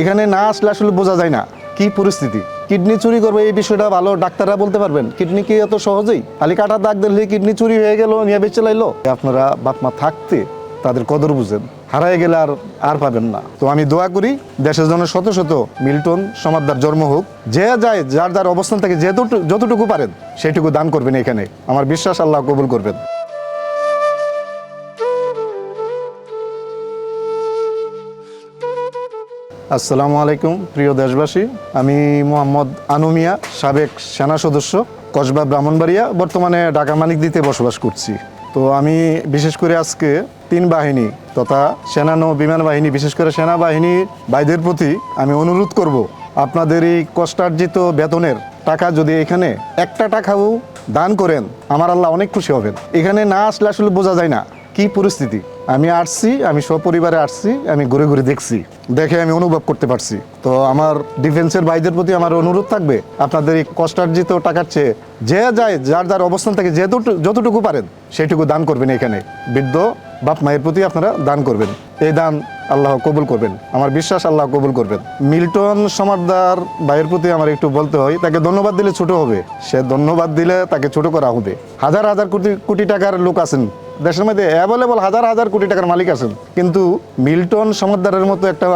এখানে না আসলে আসলে বোঝা যায় না কি পরিস্থিতি। কিডনি চুরি করবে এই বিষয়টা ভালো ডাক্তাররা বলতে পারবেন। কিডনি কি এত সহজেই? খালি কাটা দাগ দিলে কিডনি চুরি হয়ে গেল, নিয়ে বেঁচে লাইলো। আপনারা বাপ মা থাকতে তাদের কদর বুঝেন। হারায় গেলে আর আর পাবেন না। তো আমি দোয়া করি, দেশের জন্য শত শত মিল্টন সমাদার জন্ম হোক। যে যায়, যার যার অবস্থান থেকে যেটুকু যতটুকু পারেন, সেটুকু দান করবেন এখানে। আমার বিশ্বাস আল্লাহ কবুল করবেন। আসসালামু আলাইকুম, প্রিয় দেশবাসী। আমি মোহাম্মদ আনুমিয়া, সাবেক সেনা সদস্য, কসবা ব্রাহ্মণবাড়িয়া, বর্তমানে ঢাকা মানিক দিতে বসবাস করছি। তো আমি বিশেষ করে আজকে তিন বাহিনী তথা সেনা নৌ বিমান বাহিনী, বিশেষ করে সেনাবাহিনী ভাইদের প্রতি আমি অনুরোধ করব, আপনাদের এই কষ্টার্জিত বেতনের টাকা যদি এখানে একটা টাকাও দান করেন, আমার আল্লাহ অনেক খুশি হবেন। এখানে না আসলে আসলে বোঝা যায় না। কি পরিস্থিতি? আমি আসছি, আমি সপরিবারে আসছি, আমি ঘুরে ঘুরে দেখছি, দেখে আমি অনুভব করতে পারছি। তো আমার ডিফেন্সের ভাইদের প্রতি আমার অনুরোধ থাকবে, আপনাদের এই কষ্টার্জিত টাকার চেয়ে যে যায় যার যার অবস্থান থেকে যেটুকু যতটুকু পারেন, সেটুকু দান করবেন এখানে। বৃদ্ধ বাপ মায়ের প্রতি আপনারা দান করবেন। এই দান আল্লাহ কবুল করবেন। আমার বিশ্বাস আল্লাহ কবুল করবেন। মিল্টন সমারদার ভাইয়ের প্রতি আমার একটু বলতে হয়, তাকে ধন্যবাদ দিলে ছোট হবে। সে ধন্যবাদ দিলে তাকে ছোট করা হবে। হাজার হাজার কোটি কোটি টাকার লোক আছেন। দেশের মধ্যে অ্যাভেলেবল হাজার হাজার কোটি টাকার মালিক আছেন। কিন্তু মিল্টন সমাদদারের মতো একটা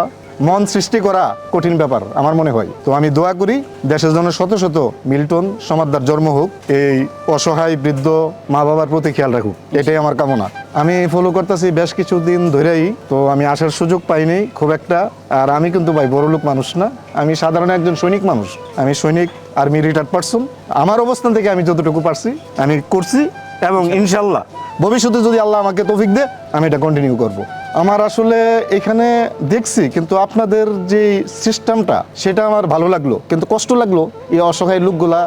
মন সৃষ্টি করা কঠিন ব্যাপার আমার মনে হয়। তো আমি দোয়া করি দেশের জন্য শত শত মিল্টন সমাদদার জন্ম হোক, এই অসহায় বৃদ্ধ মা বাবার প্রতি খেয়াল রাখুক। এটাই আমার কামনা। আমি ফলো করতেছি বেশ কিছুদিন ধরেই, তো আমি আসার সুযোগ পাইনি খুব একটা। আর আমি কিন্তু ভাই বড় লোক মানুষ না। আমি সাধারণ একজন সৈনিক মানুষ। আমি সৈনিক, আর্মি রিটায়ার্ড পারসন আমার অবস্থান থেকে আমি যতটুকু পারছি, আমি করছি। এবং ইনশাল্লাহ ভবিষ্যতে যদি আল্লাহ আমাকে তৌফিক দে আমি এটা কন্টিনিউ করব। আমার আসলে এখানে দেখছি কিন্তু আপনাদের যে সিস্টেমটা সেটা আমার ভালো লাগল কিন্তু কষ্ট লাগল এই অসহায় লোকগুলা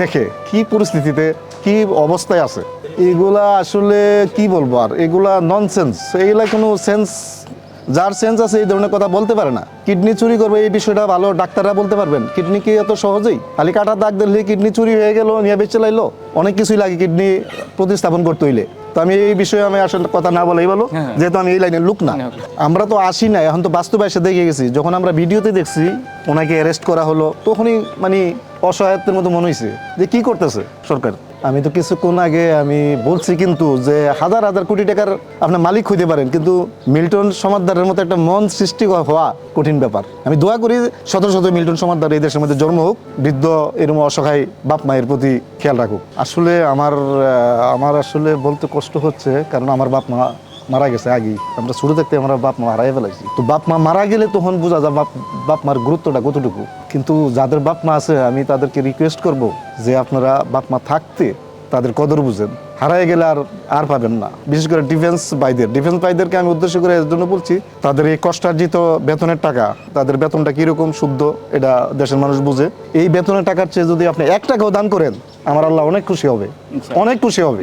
দেখে। কি পরিস্থিতিতে কি অবস্থায় আছে? এগুলা আসলে কি বলব আর? এগুলা নন সেন্স এগুলা কোনো সেন্স যার সেন্স আছে এই ধরনের কথা বলতে পারে না। কিডনি চুরি করবে এই বিষয়টা ভালো ডাক্তাররা বলতে পারবেন। কিডনি কি এত সহজেই? খালি কাটা দাগ দিলে কিডনি চুরি হয়ে গেল নিয়ে বেঁচে লাইলো। অনেক কিছুই লাগে কিডনি প্রতিস্থাপন করতে হইলে। তো আমি এই বিষয়ে আমি আসলে কথা না বলেই বলো হ্যাঁ। যেহেতু আমি এই লাইনের লোক না। হ্যাঁ। আমরা তো আসি না এখন তো বাস্তবে এসে দেখে গেছি। যখন আমরা ভিডিওতে দেখছি ওনাকে অ্যারেস্ট করা হলো তখনই মানে অসহায়ত্বের মতো মনে হয়েছে যে কি করতেছে সরকার? আমি তো কিছুক্ষণ আগে আমি বলছি কিন্তু যে হাজার হাজার কোটি টাকার আপনার মালিক হইতে পারেন, কিন্তু মিল্টন সমাদদারের মতো একটা মন সৃষ্টি হওয়া কঠিন ব্যাপার। আমি দোয়া করি শত শত মিল্টন সমাদদার এই দেশের মধ্যে জন্ম হোক, বৃদ্ধ এরকম অসহায় বাপ মায়ের প্রতি খেয়াল রাখুক। আসলে আমার আমার আসলে বলতে কষ্ট হচ্ছে, কারণ আমার বাপ মা মারা গেছে আগেই। আমরা ছোট থাকতে আমরা বাপ মা হারাই ফেলাইছি। তো বাপ মা মারা গেলে তখন বোঝা যায় বাপ বাপ মার গুরুত্বটা কতটুকু। কিন্তু যাদের বাপ মা আছে, আমি তাদেরকে রিকোয়েস্ট করব যে আপনারা বাপ মা থাকতে তাদের কদর বুঝেন। হারায় গেলে আর আর পাবেন না। বিশেষ করে ডিফেন্স বাইদের ডিফেন্স বাইদেরকে আমি উদ্দেশ্য করে এর জন্য বলছি, তাদের এই কষ্টার্জিত বেতনের টাকা, তাদের বেতনটা কীরকম শুদ্ধ, এটা দেশের মানুষ বুঝে। এই বেতনের টাকার চেয়ে যদি আপনি এক টাকাও দান করেন আমার আল্লাহ অনেক খুশি হবে। অনেক খুশি হবে।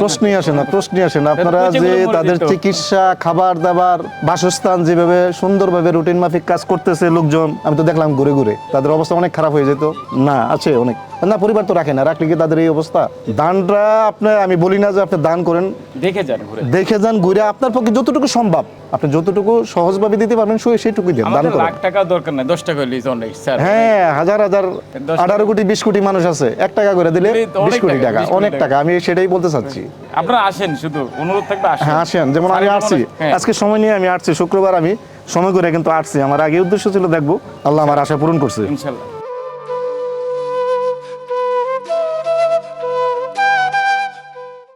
প্রশ্নই আসে না প্রশ্নই আসে না। আপনারা যে তাদের চিকিৎসা খাবার দাবার বাসস্থান যেভাবে সুন্দরভাবে রুটিন মাফিক কাজ করতেছে লোকজন আমি তো দেখলাম ঘুরে ঘুরে তাদের অবস্থা অনেক খারাপ হয়ে যেত। না আছে অনেক। না পরিবার তো রাখে না রাখলে কি তাদের এই অবস্থা? দানটা আপনার আমি বলি না যে আপনি দান করেন। দেখে যান দেখে যান ঘুরে আপনার পক্ষে যতটুকু সম্ভব। আপনি যতটুকু সহজভাবে দিতে পারবেন সেই সেইটুকুই দেন দান করেন। লাখ টাকা দরকার নাই দশ টাকা হইলেই অনেক স্যার। হ্যাঁ হাজার হাজার দশ আঠারো কোটি বিশ কোটি মানুষ আছে এক টাকা করে দিলে দিলে তো অনেক বিশ কোটি টাকা, 20 অনেক টাকা। আমি সেটাই বলতে চাচ্ছি। আপনারা আসেন শুধু অনুরোধ থাকবে আসেন। হ্যাঁ আসেন যেমন আমি আসছি হ্যাঁ। আজকে সময় নিয়ে আমি আসছি শুক্রবার আমি সময় করে কিন্তু আসছি আমার আগে উদ্দেশ্য ছিল দেখব আল্লাহ আমার আশা পূরণ করছে। ইনশাল্লাহ।